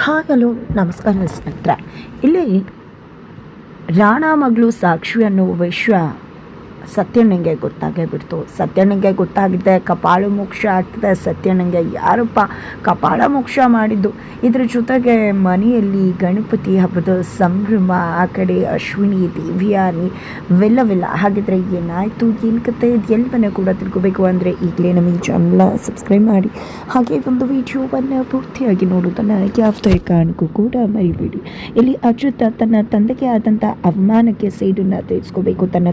ಹಾಗಲು ನಮಸ್ಕಾರ ಸ್ನೇಹಿತರೆ. ಇಲ್ಲಿ ರಾಣಾ ಮಗಳು ಸಾಕ್ಷಿ ಅನ್ನೋ ವಿಷಯ ಸತ್ಯಣ್ಣಂಗೆ ಗೊತ್ತಾಗೇ ಬಿಡ್ತು. ಸತ್ಯಣ್ಣಂಗೆ ಗೊತ್ತಾಗಿದೆ, ಕಪಾಳ ಮೋಕ್ಷ ಆಗ್ತದೆ. ಸತ್ಯಣ್ಣಂಗೆ ಯಾರಪ್ಪ ಕಪಾಳ ಮೋಕ್ಷ ಮಾಡಿದ್ದು? ಇದ್ರ ಜೊತೆಗೆ ಮನೆಯಲ್ಲಿ ಗಣಪತಿ ಹಬ್ಬದ ಸಂಭ್ರಮ, ಆ ಕಡೆ ಅಶ್ವಿನಿ, ದೇವಿಯಾನಿ ಇವೆಲ್ಲವೆಲ್ಲ ಹಾಗಿದ್ರೆ ಏನಾಯಿತು? ಏನು ಕತೆ? ಎಲ್ಲವನ್ನ ಕೂಡ ತಿಳ್ಕೊಬೇಕು ಅಂದರೆ ಈಗಲೇ ನಮ್ಮ ಈ ಚಾನಲ್ನ ಸಬ್ಸ್ಕ್ರೈಬ್ ಮಾಡಿ. ಹಾಗೆ ಒಂದು ವಿಡಿಯೋವನ್ನು ಪೂರ್ತಿಯಾಗಿ ನೋಡೋದನ್ನು ಯಾವುದೇ ಕಾರಣಕ್ಕೂ ಕೂಡ ಮರಿಬೇಡಿ. ಇಲ್ಲಿ ಅಚ್ಯುತ ತನ್ನ ತಂದೆಗೆ ಆದಂಥ ಅವಮಾನಕ್ಕೆ ಸೇಡನ್ನು ತಿಳಿಸ್ಕೋಬೇಕು ತನ್ನ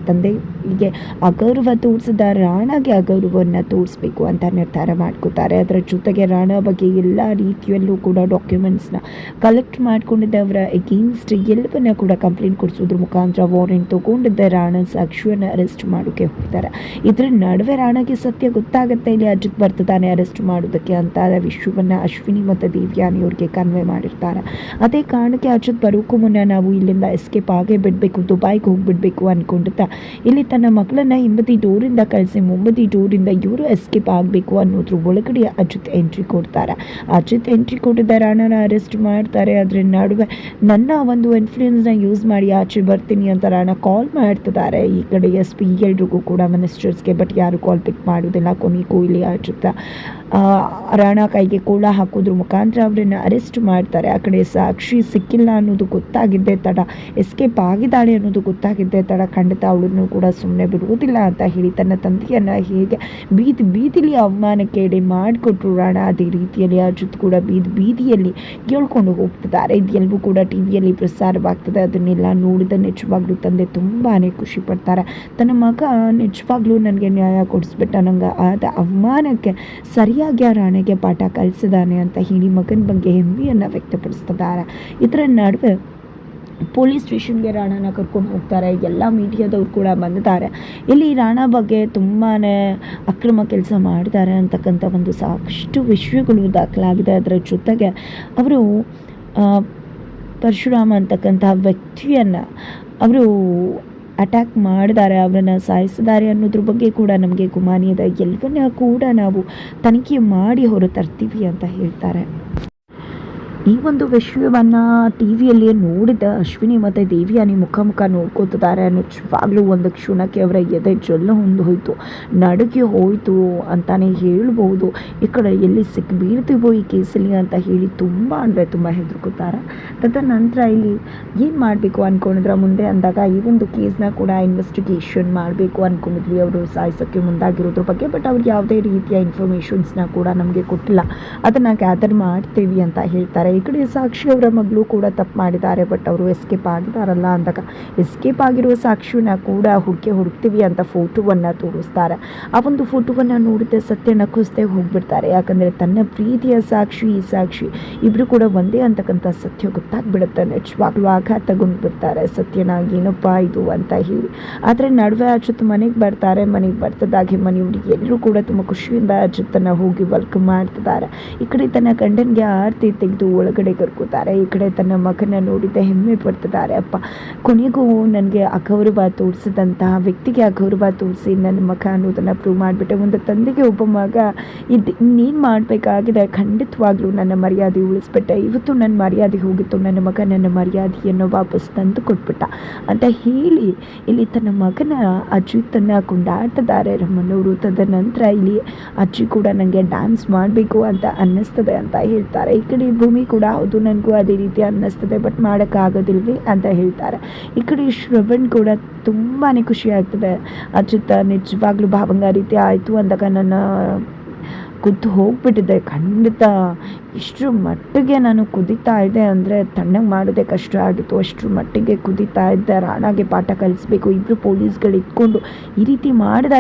ತಂದೆಗೆ ಅಗೌರವ ತೋರಿಸಿದ ರಾಣಾಗೆ ಅಗೌರವವನ್ನು ತೋರಿಸ್ಬೇಕು ಅಂತ ನಿರ್ಧಾರ ಮಾಡ್ಕೋತಾರೆ. ಅದರ ಜೊತೆಗೆ ರಾಣಾ ಬಗ್ಗೆ ಎಲ್ಲ ರೀತಿಯಲ್ಲೂ ಕೂಡ ಡಾಕ್ಯುಮೆಂಟ್ಸ್ನ ಕಲೆಕ್ಟ್ ಮಾಡ್ಕೊಂಡಿದ್ದವರ ಎಗೇನ್ಸ್ಟ್ ಎಲ್ಲವನ್ನ ಕೂಡ ಕಂಪ್ಲೇಂಟ್ ಕೊಡಿಸೋದ್ರ ಮುಖಾಂತರ ವಾರೆಂಟ್ ತಗೊಂಡಿದ್ದ ರಾಣ ಸಾಕ್ಷಿಯನ್ನು ಅರೆಸ್ಟ್ ಮಾಡೋಕ್ಕೆ ಹೋಗ್ತಾರೆ. ಇದರ ನಡುವೆ ರಾಣಾಗೆ ಸತ್ಯ ಗೊತ್ತಾಗುತ್ತೆ. ಇಲ್ಲಿ ಅಜಿತ್ ಬರ್ತಿದ್ದಾನೆ ಅರೆಸ್ಟ್ ಮಾಡೋದಕ್ಕೆ ಅಂತ ವಿಶ್ವವನ್ನು ಅಶ್ವಿನಿ ಮತ್ತು ದೇವ್ಯಾನಿ ಅವ್ರಿಗೆ ಕನ್ವೆ ಮಾಡಿರ್ತಾರೆ. ಅದೇ ಕಾರಣಕ್ಕೆ ಅಜಿತ್ ಬರೋಕ್ಕೂ ಮುನ್ನ ನಾವು ಇಲ್ಲಿಂದ ಎಸ್ಕೇಪ್ ಆಗೇ ಬಿಡಬೇಕು, ದುಬೈಗೆ ಹೋಗಿಬಿಡ್ಬೇಕು ಅಂದ್ಕೊಂಡಿದ್ದ ಇಲ್ಲಿ ತನ್ನ ಮಗಳನ್ನ ಹಿಂಬದಿ ಡೋರಿಂದ ಕಳಿಸಿ ಮುಂಬದಿ ಡೋರಿಂದ ಇವರು ಎಸ್ಕೇಪ್ ಆಗಬೇಕು ಅನ್ನೋದ್ರ ಒಳಗಡೆ ಅಜಿತ್ ಎಂಟ್ರಿ ಕೊಡ್ತಾರೆ. ಅಜಿತ್ ಎಂಟ್ರಿ ಕೊಟ್ಟಿದ್ದ ರಾಣನ ಅರೆಸ್ಟ್ ಮಾಡ್ತಾರೆ ಅದ್ರ ನಡುವೆ ನನ್ನ ಒಂದು ಇನ್ಫ್ಲೂಯೆನ್ಸ್ನ ಯೂಸ್ ಮಾಡಿ ಆಚೆ ಬರ್ತೀನಿ ಅಂತ ರಾಣ ಕಾಲ್ ಮಾಡ್ತಿದ್ದಾರೆ. ಈ ಕಡೆ ಎಸ್ ಪಿ ಎಲ್ರಿಗೂ ಕೂಡ ಮಿನಿಸ್ಟರ್ಸ್ಗೆ ಬಟ್ ಯಾರು ಕಾಲ್ ಪಿಕ್ ಮಾಡೋದಿಲ್ಲ. ಕೊನೆಗೂ ಇಲ್ಲಿ ಅಜಿತ್ ಆ, ರಾಣ ಕೈಗೆ ಕೋಳ ಹಾಕೋದ್ರ ಮುಖಾಂತರ ಅವರನ್ನ ಅರೆಸ್ಟ್ ಮಾಡ್ತಾರೆ. ಆ ಕಡೆ ಸಾಕ್ಷಿ ಸಿಕ್ಕಿಲ್ಲ ಅನ್ನೋದು ಗೊತ್ತಾಗಿದ್ದೆ ತಡ. ಎಸ್ಕೇಪ್ ಆಗಿದ್ದಾಳೆ ಅನ್ನೋದು ಗೊತ್ತಾಗಿದ್ದೆ ತಡ. ಖಂಡಿತ ಅವಳನ್ನು ಕೂಡ ಸುಮ್ಮನೆ ಬಿಡುವುದಿಲ್ಲ ಅಂತ ಹೇಳಿ ತನ್ನ ತಂದೆಯನ್ನು ಹೇಗೆ ಬೀದಿ ಬೀದಿಲಿ ಅವಮಾನಕ್ಕೆ ಎಡೆ ಮಾಡಿಕೊಟ್ರು ರಾಣ, ಅದೇ ರೀತಿಯಲ್ಲಿ ಅಜಿತ್ ಕೂಡ ಬೀದಿ ಬೀದಿಯಲ್ಲಿ ಕೇಳ್ಕೊಂಡು ಹೋಗ್ತಿದ್ದಾರೆ. ಇದೆಲ್ಲವೂ ಕೂಡ ಟಿ ವಿಯಲ್ಲಿ ಪ್ರಸಾರವಾಗ್ತದೆ. ಅದನ್ನೆಲ್ಲ ನೋಡಿದ ನಿಜವಾಗ್ಲೂ ತಂದೆ ತುಂಬಾ ಖುಷಿ ಪಡ್ತಾರೆ. ತನ್ನ ಮಗ ನಿಜವಾಗ್ಲೂ ನನಗೆ ನ್ಯಾಯ ಕೊಡಿಸ್ಬಿಟ್ಟ ನಂಗೆ. ಆದ ಅವಮಾನಕ್ಕೆ ಸರಿಯಾಗಿ ಆ ರಾಣೆಗೆ ಪಾಠ ಕಲಿಸಿದಾನೆ ಅಂತ ಹೇಳಿ ಮಗನ ಬಗ್ಗೆ ಹೆಮ್ಮೆಯನ್ನು ವ್ಯಕ್ತಪಡಿಸ್ತಿದ್ದಾರೆ. ಇದರ ನಡುವೆ ಪೊಲೀಸ್ ಸ್ಟೇಷನ್ಗೆ ರಾಣಾನ ಕರ್ಕೊಂಡು ಹೋಗ್ತಾರೆ. ಎಲ್ಲ ಮೀಡಿಯಾದವ್ರು ಕೂಡ ಬಂದಿದ್ದಾರೆ. ಇಲ್ಲಿ ರಾಣಾ ಬಗ್ಗೆ ತುಂಬಾ ಅಕ್ರಮ ಕೆಲಸ ಮಾಡ್ತಾರೆ ಅಂತಕ್ಕಂಥ ಒಂದು ಸಾಕಷ್ಟು ವಿಷಯಗಳು ದಾಖಲಾಗಿದೆ. ಅದರ ಜೊತೆಗೆ ಅವರು ಪರಶುರಾಮ ಅಂತಕ್ಕಂಥ ವ್ಯಕ್ತಿಯನ್ನು ಅವರು ಅಟ್ಯಾಕ್ ಮಾಡಿದ್ದಾರೆ. ಅವರನ್ನು ಸಾಯಿಸಿದ್ದಾರೆ ಅನ್ನೋದ್ರ ಬಗ್ಗೆ ಕೂಡ ನಮಗೆ ಗುಮಾನಿ ಇದೆ. ಎಲ್ಲವನ್ನ ಕೂಡ ನಾವು ತನಿಖೆ ಮಾಡಿ ಹೊರ ತರ್ತೀವಿ ಅಂತ ಹೇಳ್ತಾರೆ. ಈ ಒಂದು ವಿಷಯವನ್ನು ಟಿ ವಿಯಲ್ಲಿ ನೋಡಿದ ಅಶ್ವಿನಿ ಮತ್ತು ದೇವಿಯಾನಿ ಮುಖ ಮುಖ ನೋಡ್ಕೋತಿದ್ದಾರೆ ನಿಜವಾಗ್ಲೂ ಒಂದು ಕ್ಷಣಕ್ಕೆ ಅವರ ಎದೆ ಜೊಲ್ಲ ಹೊಂದು ಹೋಯಿತು. ನಡುಗೆ ಹೋಯಿತು ಅಂತಾನೆ ಹೇಳ್ಬೋದು ಈ ಕಡೆ ಎಲ್ಲಿ ಸಿಕ್ಕಿಬೀಳ್ತೀವೋ ಈ ಕೇಸಲ್ಲಿ ಅಂತ ಹೇಳಿ ತುಂಬ ಅಂದರೆ ತುಂಬ ಹೆದರ್ಕೋತಾರೆ. ತದನಂತರ ಇಲ್ಲಿ ಏನು ಮಾಡಬೇಕು ಅಂದ್ಕೊಂಡಿದ್ರೆ ಮುಂದೆ ಅಂದಾಗ ಈ ಒಂದು ಕೇಸನ್ನ ಕೂಡ ಇನ್ವೆಸ್ಟಿಗೇಷನ್ ಮಾಡಬೇಕು ಅಂದ್ಕೊಂಡಿದ್ವಿ ಅವರು ಸಾಯಿಸೋಕ್ಕೆ ಮುಂದಾಗಿರೋದ್ರ ಬಗ್ಗೆ ಬಟ್ ಅವ್ರಿಗೆ ಯಾವುದೇ ರೀತಿಯ ಇನ್ಫಾರ್ಮೇಷನ್ಸ್ನ ಕೂಡ ನಮಗೆ ಕೊಟ್ಟಿಲ್ಲ. ಅದನ್ನು ಗ್ಯಾದರ್ ಮಾಡ್ತೀವಿ ಅಂತ ಹೇಳ್ತಾರೆ. ಈ ಕಡೆ ಸಾಕ್ಷಿ ಅವರ ಮಗಳು ಕೂಡ ತಪ್ಪು ಮಾಡಿದ್ದಾರೆ ಬಟ್ ಅವರು ಎಸ್ಕೇಪ್ ಆಗಿದ್ದಾರಲ್ಲ ಅಂದಾಗ ಎಸ್ಕೇಪ್ ಆಗಿರುವ ಸಾಕ್ಷಿನ ಕೂಡ ಹುಡುಕಿ ಹುಡುಕ್ತೀವಿ ಅಂತ ಫೋಟೋವನ್ನು ತೋರಿಸ್ತಾರೆ. ಆ ಒಂದು ಫೋಟೋವನ್ನು ನೋಡಿದ್ರೆ ಸತ್ಯ ನಕ್ಕಿಸ್ದೆ ಹೋಗ್ಬಿಡ್ತಾರೆ. ಯಾಕಂದರೆ ತನ್ನ ಪ್ರೀತಿಯ ಸಾಕ್ಷಿ, ಈ ಸಾಕ್ಷಿ ಇಬ್ಬರು ಕೂಡ ಒಂದೇ ಅಂತಕ್ಕಂಥ ಸತ್ಯ ಗೊತ್ತಾಗ್ಬಿಡುತ್ತೆ. ನಿಜವಾಗ್ಲೂ ಆಘಾತ ಬಿಡ್ತಾರೆ ಸತ್ಯನ ಏನಪ್ಪ ಇದು ಅಂತ ಹೇಳಿ. ಆದರೆ ನಡುವೆ ಅಜಿತ್ ಮನೆಗೆ ಬರ್ತಾರೆ. ಮನೆಗೆ ಬರ್ತದಾಗೆ ಮನೆಯವರು ಎಲ್ಲರೂ ಕೂಡ ತುಂಬ ಖುಷಿಯಿಂದ ಅಜಿತ್ತನ್ನು ಹೋಗಿ ವೆಲ್ಕಮ್ ಮಾಡ್ತಿದ್ದಾರೆ. ಈ ಕಡೆ ತನ್ನ ಗಂಡನಿಗೆ ಆರತಿ ತೆಗೆದು ಒಳಗಡೆ ಕರ್ಕೋತಾರೆ ಈ ಕಡೆ ತನ್ನ ಮಗನ ನೋಡಿದ ಹೆಮ್ಮೆ ಪಡ್ತಿದ್ದಾರೆ. ಅಪ್ಪ, ಕೊನೆಗೂ ನನಗೆ ಅಗೌರವ ತೋರಿಸಿದಂತಹ ವ್ಯಕ್ತಿಗೆ ಅಗೌರವ ತೋರಿಸಿ ನನ್ನ ಮಗ ಅನ್ನೋದನ್ನು ಪ್ರೂವ್ ಮಾಡಿಬಿಟ್ಟೆ. ಒಂದು ತಂದೆಗೆ ಒಬ್ಬ ಮಗ ಇದು ಇನ್ನೇನು ಮಾಡಬೇಕಾಗಿದೆ? ಖಂಡಿತವಾಗ್ಲೂ ನನ್ನ ಮರ್ಯಾದೆ ಉಳಿಸ್ಬಿಟ್ಟೆ. ಇವತ್ತು ನನ್ನ ಮರ್ಯಾದೆ ಹೋಗಿತ್ತು. ನನ್ನ ಮಗ ನನ್ನ ಮರ್ಯಾದೆಯನ್ನು ವಾಪಸ್ ತಂದು ಕೊಟ್ಬಿಟ್ಟ. ಅಂತ ಹೇಳಿ ಇಲ್ಲಿ ತನ್ನ ಮಗನ ಅಜಿತನ್ನು ಕೊಂಡಾಡ್ತಿದ್ದಾರೆ. ರಮ್ಮನವರು ತದನಂತರ ಇಲ್ಲಿ ಅಜ್ಜಿ ಕೂಡ ನನಗೆ ಡ್ಯಾನ್ಸ್ ಮಾಡಬೇಕು ಅಂತ ಅನ್ನಿಸ್ತದೆ ಅಂತ ಹೇಳ್ತಾರೆ. ಈ ಕಡೆ ಭೂಮಿ ಕೂಡ ಹೌದು, ನನಗೂ ಅದೇ ರೀತಿ ಅನ್ನಿಸ್ತದೆ ಬಟ್ ಮಾಡೋಕ್ಕಾಗೋದಿಲ್ವಿ ಅಂತ ಹೇಳ್ತಾರೆ. ಈ ಕಡೆ ಶ್ರವಣ್ ಕೂಡ ತುಂಬಾ ಖುಷಿ ಆಗ್ತದೆ. ಅಚ್ಯುತ, ನಿಜವಾಗ್ಲೂ ಭಾವಂಗ ರೀತಿ ಆಯಿತು ಅಂದಾಗ ನನ್ನ ಕುದ್ದು ಹೋಗ್ಬಿಟ್ಟಿದೆ. ಖಂಡಿತ ಇಷ್ಟರ ಮಟ್ಟಿಗೆ ನಾನು ಕುದೀತಾ ಇದ್ದೆ ಅಂದರೆ ತಣ್ಣಗೆ ಮಾಡೋದೇ ಕಷ್ಟ ಆಗಿತ್ತು. ಅಷ್ಟರ ಮಟ್ಟಿಗೆ ಕುದೀತಾ ಇದ್ದೆ. ರಾಣಾಗೆ ಪಾಠ ಕಲಿಸ್ಬೇಕು ಇಬ್ಬರು ಪೊಲೀಸ್ಗಳು ಇಟ್ಕೊಂಡು ಈ ರೀತಿ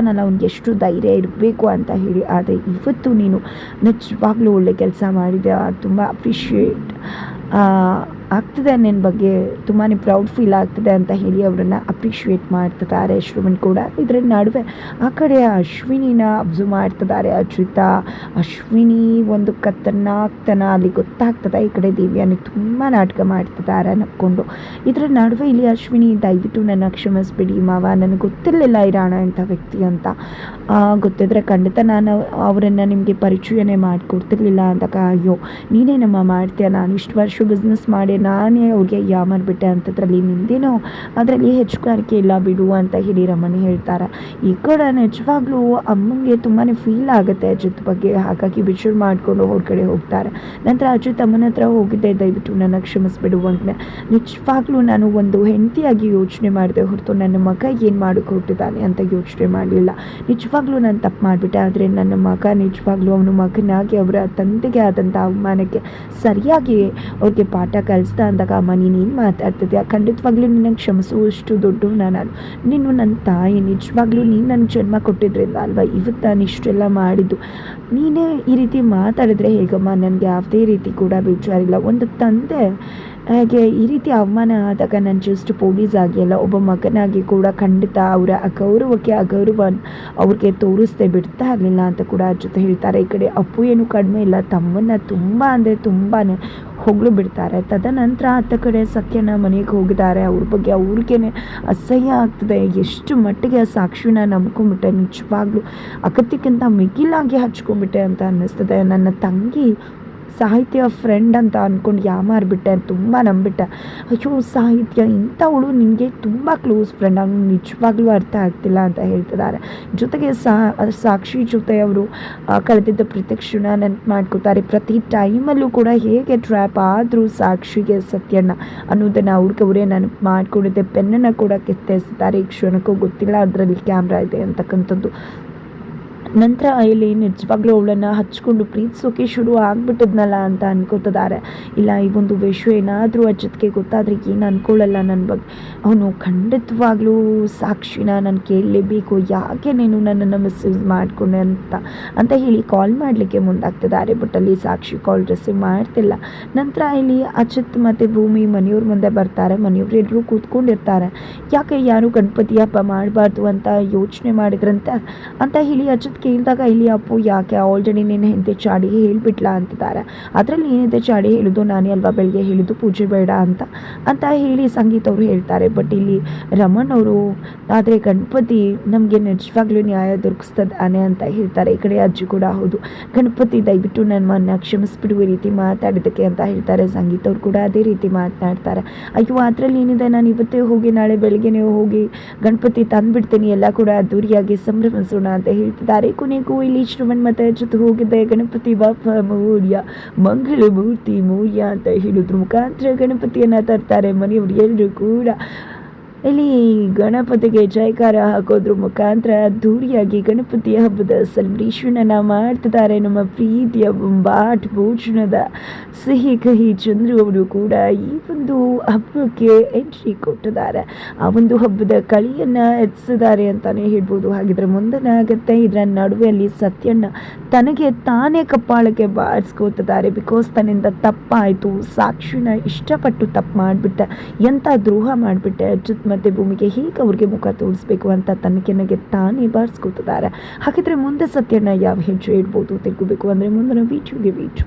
ನಾನು ಅವ್ನಿಗೆ ಎಷ್ಟು ಧೈರ್ಯ ಇರಬೇಕು ಅಂತ ಹೇಳಿ. ಆದರೆ ಇವತ್ತು ನೀನು ನಿಜವಾಗ್ಲೂ ಒಳ್ಳೆ ಕೆಲಸ ಮಾಡಿದೆ ತುಂಬ ಅಪ್ರಿಷಿಯೇಟ್ ಆಗ್ತಿದೆ ನಿನ್ನ ಬಗ್ಗೆ ತುಂಬಾ ಪ್ರೌಡ್ ಫೀಲ್ ಆಗ್ತಿದೆ ಅಂತ ಹೇಳಿ ಅವರನ್ನು ಅಪ್ರಿಷಿಯೇಟ್ ಮಾಡ್ತಿದ್ದಾರೆ ಶ್ರವಣ್ ಕೂಡ. ಇದರ ನಡುವೆ ಆ ಕಡೆ ಅಶ್ವಿನಿನ ಅಬ್ಸರ್ವ್ ಮಾಡ್ತಿದ್ದಾರೆ ಅಚ್ಯುತ. ಅಶ್ವಿನಿ ಒಂದು ಕತ್ತನಾಗ್ತನ ಅಲ್ಲಿ ಗೊತ್ತಾಗ್ತದೆ ಈ ಕಡೆ ದೇವಿಯನ್ನು ತುಂಬ ನಾಟಕ ಮಾಡ್ತಿದ್ದಾರೆ ನಕ್ಕೊಂಡು ಇದರ ನಡುವೆ ಇಲ್ಲಿ ಅಶ್ವಿನಿ, ದಯವಿಟ್ಟು ನನ್ನ ಕ್ಷಮಿಸ್ಬಿಡಿ ಮಾವ, ನನಗೆ ಗೊತ್ತಿರಲಿಲ್ಲ ಈ ಅಂತ ವ್ಯಕ್ತಿ ಅಂತ. ಗೊತ್ತಿದ್ರೆ ಖಂಡಿತ ನಾನು ಅವರನ್ನು ನಿಮಗೆ ಪರಿಚಯನೇ ಮಾಡಿಕೊಡ್ತಿರ್ಲಿಲ್ಲ ಅಂತ ಅಯ್ಯೋ ನೀನೇ ನಮ್ಮ ಮಾಡ್ತೀಯ, ನಾನು ಇಷ್ಟು ವರ್ಷ ಬಿಸ್ನೆಸ್ ಮಾಡಿ ನಾನೇ ಅವ್ರಿಗೆ ಯಾಮರ್ಬಿಟ್ಟೆ ಅಂತದ್ರಲ್ಲಿ ನಿಂದೇನೋ ಅದರಲ್ಲಿ ಹೆಚ್ಚುಗಾರಿಕೆ ಇಲ್ಲ ಬಿಡು ಅಂತ ಹೇಳಿ ರಮಣಿ ಹೇಳ್ತಾರೆ. ಈ ಕೂಡ ನಿಜವಾಗ್ಲೂ ಅಮ್ಮಂಗೆ ತುಂಬಾ ಫೀಲ್ ಆಗುತ್ತೆ ಅಜಿತ್ ಬಗ್ಗೆ. ಹಾಗಾಗಿ ಬಿಚೂರು ಮಾಡಿಕೊಂಡು ಹೊರಗಡೆ ಹೋಗ್ತಾರೆ. ನಂತರ ಅಜಿತ್ ಅಮ್ಮನ ಹತ್ರ ಹೋಗಿದ್ದೆ. ದಯವಿಟ್ಟು ನನ್ನ ಕ್ಷಮಿಸ್ಬಿಡು ಅಂತ ನಿಜವಾಗ್ಲೂ ನಾನು ಒಂದು ಹೆಂಡತಿಯಾಗಿ ಯೋಚನೆ ಮಾಡಿದೆ ಹೊರತು ನನ್ನ ಮಗ ಏನು ಮಾಡೋಕ್ಕೆ ಹೊರಟಿದ್ದಾನೆ ಅಂತ ಯೋಚನೆ ಮಾಡಲಿಲ್ಲ. ನಿಜವಾಗ್ಲೂ ನಾನು ತಪ್ಪು ಮಾಡಿಬಿಟ್ಟೆ, ಆದರೆ ನನ್ನ ಮಗ ನಿಜವಾಗ್ಲೂ ಅವನು ಮಗನಾಗಿ, ಅವರ ತಂದೆಗೆ ಆದಂಥ ಅವಮಾನಕ್ಕೆ ಸರಿಯಾಗಿ ಅವ್ರಿಗೆ ಪಾಠ ಕಲಿಸ್ದ ಅಂದಾಗ ಅಮ್ಮ ನೀನೇನು ಮಾತಾಡ್ತಿದ್ಯಾ? ಖಂಡಿತವಾಗ್ಲೂ ನಿನ್ನ ಕ್ಷಮಿಸುವಷ್ಟು ದೊಡ್ಡ ನಾನು. ನೀನು ನನ್ನ ತಾಯಿ, ನಿಜವಾಗ್ಲೂ ನೀನು ನನ್ನ ಜನ್ಮ ಕೊಟ್ಟಿದ್ರಿಂದ ಅಲ್ವಾ? ಇವತ್ತು ನಾನು ಇಷ್ಟೆಲ್ಲ ಮಾಡಿದ್ದು. ನೀನೇ ಈ ರೀತಿ ಮಾತಾಡಿದ್ರೆ ಹೇಗಮ್ಮ? ನನಗೆ ಯಾವುದೇ ರೀತಿ ಕೂಡ ಬೇಜಾರಿಲ್ಲ. ಒಂದು ತಂದೆ ಹಾಗೆ ಈ ರೀತಿ ಅವಮಾನ ಆದಾಗ ನಾನು ಜಸ್ಟ್ ಪೊಲೀಸ್ ಆಗಿ ಅಲ್ಲ, ಒಬ್ಬ ಮಗನಾಗಿ ಕೂಡ ಖಂಡಿತ ಅವರ ಅಗೌರವಕ್ಕೆ ಅಗೌರವ ಅವ್ರಿಗೆ ತೋರಿಸ್ದೆ ಬಿಡ್ತಾ ಇರಲಿಲ್ಲ ಅಂತ ಕೂಡ ಜೊತೆ ಹೇಳ್ತಾರೆ. ಈ ಕಡೆ ಅಪ್ಪು ಏನು ಕಡಿಮೆ ಇಲ್ಲ, ತಮ್ಮನ್ನ ತುಂಬ ಅಂದರೆ ತುಂಬಾ ಹೊಗಳು ಬಿಡ್ತಾರೆ. ತದನಂತರ ಆತ ಕಡೆ ಸತ್ಯನ ಮನೆಗೆ ಹೋಗಿದ್ದಾರೆ. ಅವ್ರ ಬಗ್ಗೆ ಅವ್ರಿಗೆ ಅಸಹ್ಯ ಆಗ್ತದೆ. ಎಷ್ಟು ಮಟ್ಟಿಗೆ ಆ ಸಾಕ್ಷಿನ ನಂಬ್ಕೊಂಬಿಟ್ಟೆ ನಿಜವಾಗ್ಲೂ ಅಗತ್ಯಕ್ಕಿಂತ ಮಿಗಿಲಾಗಿ ಹಚ್ಕೊಂಡ್ಬಿಟ್ಟೆ ಅಂತ ಅನ್ನಿಸ್ತದೆ. ನನ್ನ ತಂಗಿ ಸಾಹಿತ್ಯ ಫ್ರೆಂಡ್ ಅಂತ ಅಂದ್ಕೊಂಡು ಯಾಮಾರ್ಬಿಟ್ಟೆ ತುಂಬ ನಂಬಿಟ್ಟೆ. ಅಯ್ಯೋ, ಸಾಹಿತ್ಯ ಇಂಥವಳು ನಿನಗೆ ತುಂಬ ಕ್ಲೋಸ್ ಫ್ರೆಂಡ್ ಅವ್ನು ನಿಜವಾಗ್ಲೂ ಅರ್ಥ ಆಗ್ತಿಲ್ಲ ಅಂತ ಹೇಳ್ತಿದ್ದಾರೆ ಜೊತೆಗೆ ಸಾಕ್ಷಿ ಜೊತೆ ಅವರು ಕಳೆದಿದ್ದ ಪ್ರತ್ಯಕ್ಷನ ನೆನಪು ಮಾಡ್ಕೋತಾರೆ. ಪ್ರತಿ ಟೈಮಲ್ಲೂ ಕೂಡ ಹೇಗೆ ಟ್ರ್ಯಾಪ್ ಆದರೂ ಸಾಕ್ಷಿಗೆ ಸತ್ಯಣ್ಣ ಅನ್ನೋದನ್ನು ಅವರೇ ನೆನಪು ಮಾಡ್ಕೊಂಡಿದ್ದೆ. ಪೆನ್ನನ್ನು ಕೂಡ ಕಿತ್ತೆಸಿದ್ದಾರೆ ಈ ಕ್ಷಣಕ್ಕೂ ಗೊತ್ತಿಲ್ಲ ಅದರಲ್ಲಿ ಕ್ಯಾಮ್ರಾ ಇದೆ ಅಂತಕ್ಕಂಥದ್ದು. ನಂತರ ಇಲ್ಲಿ ನಿಜವಾಗ್ಲೂ ಅವಳನ್ನು ಹಚ್ಕೊಂಡು ಪ್ರೀತಿಸೋಕೆ ಶುರು ಆಗ್ಬಿಟ್ಟಿದ್ನಲ್ಲ ಅಂತ ಅನ್ಕೋತಿದ್ದಾರೆ. ಇಲ್ಲ, ಈ ಒಂದು ವಿಷಯ ಏನಾದರೂ ಅಜ್ಜತ್ಗೆ ಗೊತ್ತಾದರೆ ಏನು ಅನ್ಕೊಳ್ಳಲ್ಲ ನನ್ನ ಬಗ್ಗೆ ಅವನು ಖಂಡಿತವಾಗ್ಲೂ ಸಾಕ್ಷಿನ ನಾನು ಕೇಳಲೇಬೇಕು, ಯಾಕೆ ನೀನು ನನ್ನನ್ನು ಮಿಸ್ಯೂಸ್ ಮಾಡಿಕೊಂಡೆ ಅಂತ ಅಂತ ಹೇಳಿ ಕಾಲ್ ಮಾಡಲಿಕ್ಕೆ ಮುಂದಾಗ್ತಿದ್ದಾರೆ ಬಟ್ ಅಲ್ಲಿ ಸಾಕ್ಷಿ ಕಾಲ್ ರಿಸೀವ್ ಮಾಡ್ತಿಲ್ಲ. ನಂತರ ಇಲ್ಲಿ ಅಜಿತ್ ಮತ್ತು ಭೂಮಿ ಮನೆಯವ್ರ ಮುಂದೆ ಬರ್ತಾರೆ, ಮನೆಯವ್ರು ಎಲ್ಲರೂ ಕೂತ್ಕೊಂಡಿರ್ತಾರೆ. ಯಾಕೆ ಯಾರು ಗಣಪತಿ ಹಬ್ಬ ಮಾಡಬಾರ್ದು ಅಂತ ಯೋಚನೆ ಮಾಡಿದ್ರಂತೆ? ಅಂತ ಹೇಳಿ ಅಜಿತ್ ಕೇಳಿದಾಗ ಇಲ್ಲಿ ಅಪ್ಪು, ಯಾಕೆ ಆಲ್ರೆಡಿ ನೀನು ಹೆಂಡತಿ ಚಾಡಿ ಹೇಳಿಬಿಟ್ಲಾ ಅಂತಿದ್ದಾರೆ. ಅದರಲ್ಲಿ ಏನಿದೆ ಚಾಡಿ, ಹೇಳೋದು ನಾನೇ ಅಲ್ವಾ ಬೆಳಗ್ಗೆ ಹೇಳಿದ್ದು, ಪೂಜೆ ಬೇಡ ಅಂತ. ಅಂತ ಹೇಳಿ ಸಂಗೀತ ಅವರು ಹೇಳ್ತಾರೆ. ಬಟ್ ಇಲ್ಲಿ ರಮಣ್ ಅವರು, ಆದರೆ ಗಣಪತಿ ನಮಗೆ ನಿಜವಾಗ್ಲೂ ನ್ಯಾಯ ದೊರಕಿಸ್ತದಾನೆ ಅಂತ ಹೇಳ್ತಾರೆ. ಈ ಕಡೆ ಅಜ್ಜಿ ಕೂಡ ಹೌದು. ಗಣಪತಿ, ದಯವಿಟ್ಟು ನನ್ನ ಮನ್ನ ಕ್ಷಮಿಸ್ಬಿಡು ಈ ರೀತಿ ಮಾತಾಡಿದ್ದಕ್ಕೆ ಅಂತ ಹೇಳ್ತಾರೆ. ಸಂಗೀತ ಅವರು ಕೂಡ ಅದೇ ರೀತಿ ಮಾತನಾಡ್ತಾರೆ. ಅಯ್ಯೋ, ಅದರಲ್ಲಿ ಏನಿದೆ ನಾನು ಇವತ್ತೇ ಹೋಗಿ, ನಾಳೆ ಬೆಳಗ್ಗೆನೇ ಹೋಗಿ ಗಣಪತಿ ತಂದುಬಿಡ್ತೀನಿ. ಎಲ್ಲ ಕೂಡ ಅದ್ದೂರಿಯಾಗಿ ಸಂಭ್ರಮಿಸೋಣ ಅಂತ ಹೇಳ್ತಿದ್ದಾರೆ. ಕೊನೆಗೂ ಇಲ್ಲಿ ಶ್ರವಣ್ ಮತ ಜೊತೆ ಹೋಗಿದ್ದೆ. ಗಣಪತಿ ಬಾಪ ಮೌರ್ಯ ಮಂಗಳ ಮೂರ್ತಿ ಮೌರ್ಯ ಅಂತ ಹೇಳಿದ್ರು. ಮುಖಾಂತರ ಗಣಪತಿಯನ್ನ ತರ್ತಾರೆ ಮನೆಯವರು ಎಲ್ಲರೂ ಕೂಡ. ಇಲ್ಲಿ ಗಣಪತಿಗೆ ಜೈಕಾರ ಹಾಕೋದ್ರ ಮುಖಾಂತರ ಅದ್ದೂರಿಯಾಗಿ ಗಣಪತಿ ಹಬ್ಬದ ಸೆಲೆಬ್ರೇಷನನ್ನು ಮಾಡ್ತಿದ್ದಾರೆ ನಮ್ಮ ಪ್ರೀತಿಯ ಬಾಟ್ ಭೋಜನದ ಸಿಹಿ ಕಹಿ ಚಂದ್ರು ಅವರು ಕೂಡ ಈ ಒಂದು ಹಬ್ಬಕ್ಕೆ ಎಂಟ್ರಿ ಕೊಟ್ಟಿದ್ದಾರೆ. ಆ ಒಂದು ಹಬ್ಬದ ಕಳಿಯನ್ನು ಎತ್ಸಿದ್ದಾರೆ ಅಂತಾನೆ ಹೇಳ್ಬೋದು. ಹಾಗಿದ್ರೆ ಮುಂದನಾಗುತ್ತೆ. ಇದರ ನಡುವೆ ಅಲ್ಲಿ ಸತ್ಯಣ್ಣ ತನಗೆ ತಾನೇ ಕಪ್ಪಾಳಕ್ಕೆ ಬಾರಿಸ್ಕೋತಿದ್ದಾರೆ. ಬಿಕಾಸ್ ತನ್ನಿಂದ ತಪ್ಪಾಯಿತು. ಸಾಕ್ಷಿನ ಇಷ್ಟಪಟ್ಟು ತಪ್ಪು ಮಾಡಿಬಿಟ್ಟೆ. ಎಂಥ ದ್ರೋಹ ಮಾಡಿಬಿಟ್ಟೆ ಅಚ್ಯುತ್ ಮತ್ತು ಭೂಮಿಗೆ ಹೀಗೆ ಅವ್ರಿಗೆ ಮುಖ ತೋರಿಸ್ಬೇಕು ಅಂತ ತನಗೆ ತಾನೇ ಬಾರಿಸ್ಕೋತಿದ್ದಾರೆ. ಹಾಗಿದ್ರೆ ಮುಂದೆ ಸತ್ಯನ ಯಾವ ಹೆಜ್ಜೆ ಇಡ್ಬೋದು, ತಿಳ್ಕೋಬೇಕು ಅಂದರೆ ಮುಂದಿನ ವೀಚುಗೆ ವೀಟ್